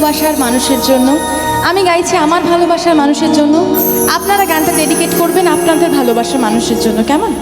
ভালোবাসার মানুষের জন্য। আমি গাইছি আমার ভালোবাসার মানুষের জন্য। আপনারা গানটা ডেডিকেট করবেন আপনাদের ভালোবাসার মানুষের জন্য। কেমন?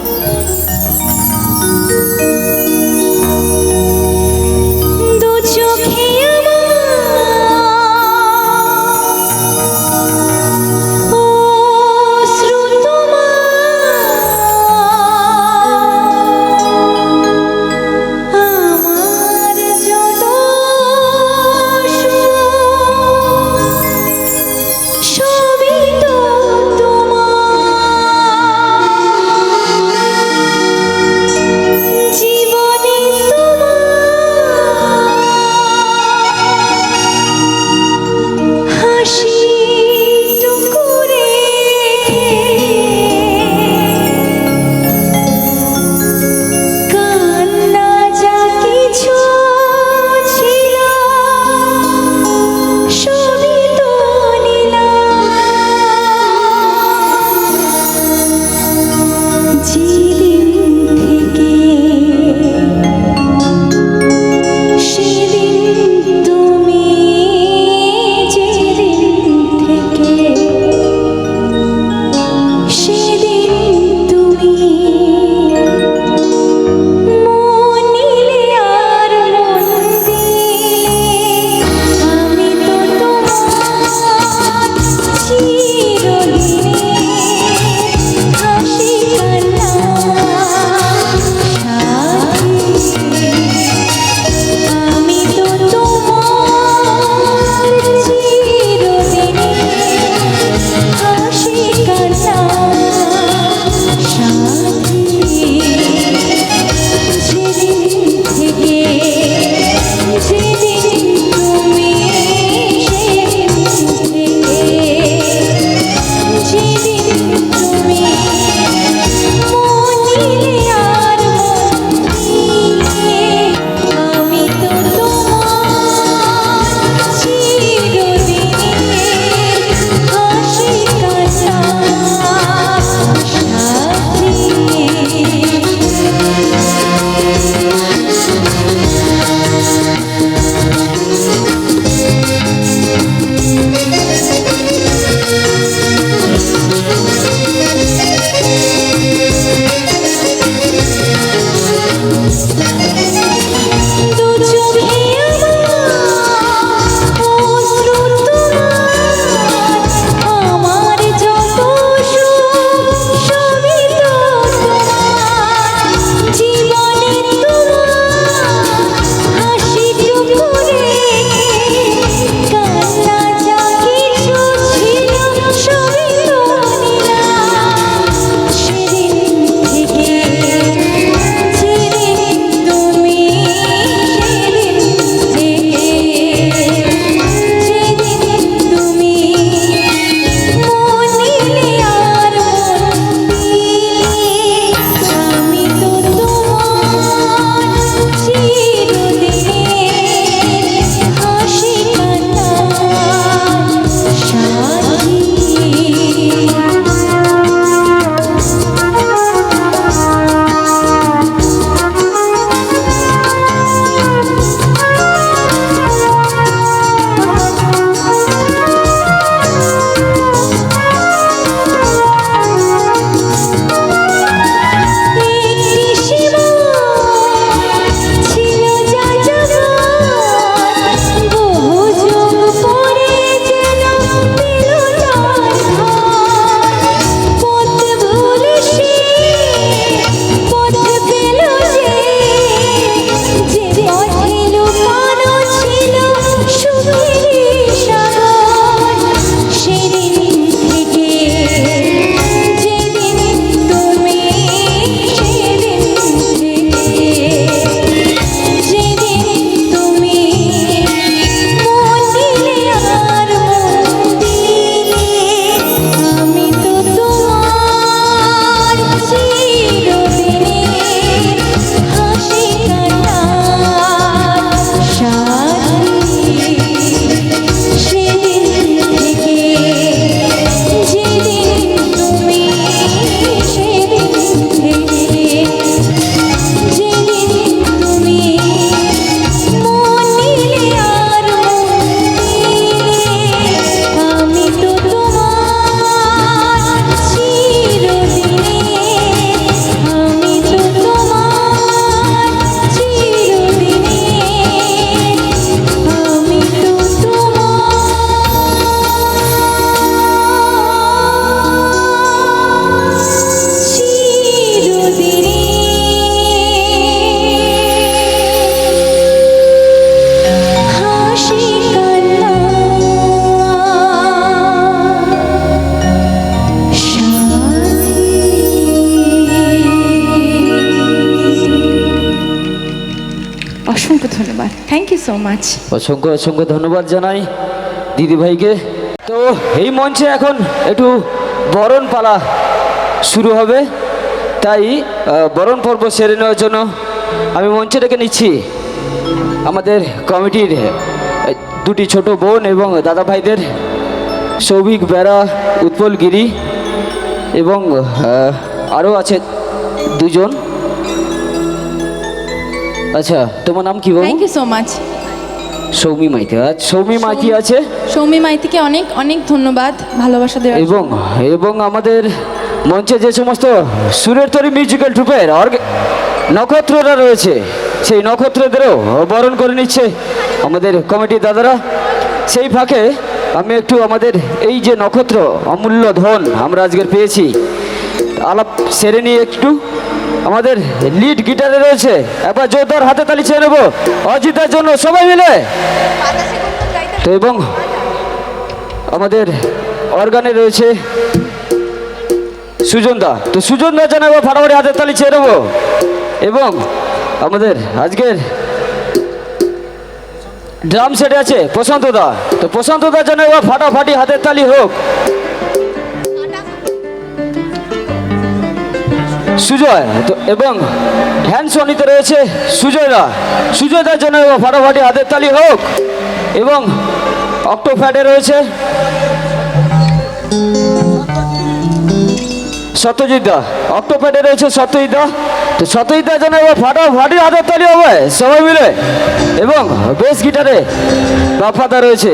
মাচ অসংখ্য অসংখ্য ধন্যবাদ জানাই দিদিভাইকে তো এই মঞ্চে এখন একটু বরণ পালা শুরু হবে। তাই বরণ পর্ব সেরে নেওয়ার জন্য আমি মঞ্চে ডেকে নিচ্ছি। আমাদের কমিটির দুটি ছোট বোন এবং দাদা ভাইদের সৌভিক বেড়া উৎপল গিরি এবং আরও আছে দুজন। আচ্ছা তোমার নাম কি বলো thank you so much Soumi Maity আজ সৌমি মাইতি আছে। সৌমি মাইতিকে অনেক অনেক ধন্যবাদ ভালোবাসা দেওয়ার এবং এবং আমাদের মঞ্চে যে সমস্ত সুরের তরি মিউজিক্যাল ট্রুপের নক্ষত্ররা রয়েছে সেই নক্ষত্রদেরও বরণ করে নিচ্ছে আমাদের কমিটির দাদারা। সেই ফাঁকে আমি একটু আমাদের এই যে নক্ষত্র অমূল্য ধন আমরা আজকের পেয়েছি আলাপ সেরে নিয়ে একটু। আমাদের লিড গিটারে রয়েছে। একবার জোরদার হাতে তালি চেয়ে নেব। অজিতের জন্য সবাই মিলে। তো এবং আমাদের অর্গানে রয়েছে সুজন দা। তো সুজন দা জানাব ফাটাফাটি হাতের তালি চেয়ে নেব। এবং আমাদের আজকের ড্রাম সেটে আছে প্রশান্ত দা। তো প্রশান্ত দা জানাব ফাটাফাটি হাতের তালি হোক। সুজয় এবং হ্যান্ড সনিতে রয়েছে সুজয় দা সুজয় দার জন্য ফাটাফাটি হাতের তালি হোক, এবং অক্টোফ্যাটে রয়েছে সত্যজিৎ দা, অক্টোপ্যাডে রয়েছে সত্যজিৎদা তো সত্যজিৎ দা যেন এবার ফাটাফাটি হাতের তালি হবে, সবাই মিলে। এবং বেস গিটারে বাপ্পাদা রয়েছে।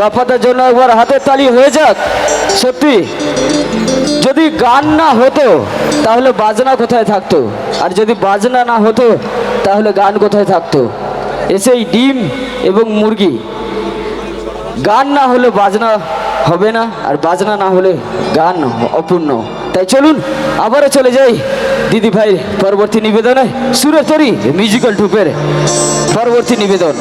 বাপ্পাদার জন্য একবার হাতের তালি হয়ে যাক, সত্যি। যদি গান না হতো, তাহলে বাজনা কোথায় থাকতো? আর যদি বাজনা না হতো, তাহলে গান কোথায় থাকতো? এসেই ডিম এবং মুরগি। গান না হলে বাজনা হবে না, আর বাজনা না হলে গান অপূর্ণ। তাই চলুন আবারও চলে যাই। দিদি ভাই পরবর্তী নিবেদনে সুরেশ্বরী মিউজিক্যাল টুপের পরবর্তী নিবেদন।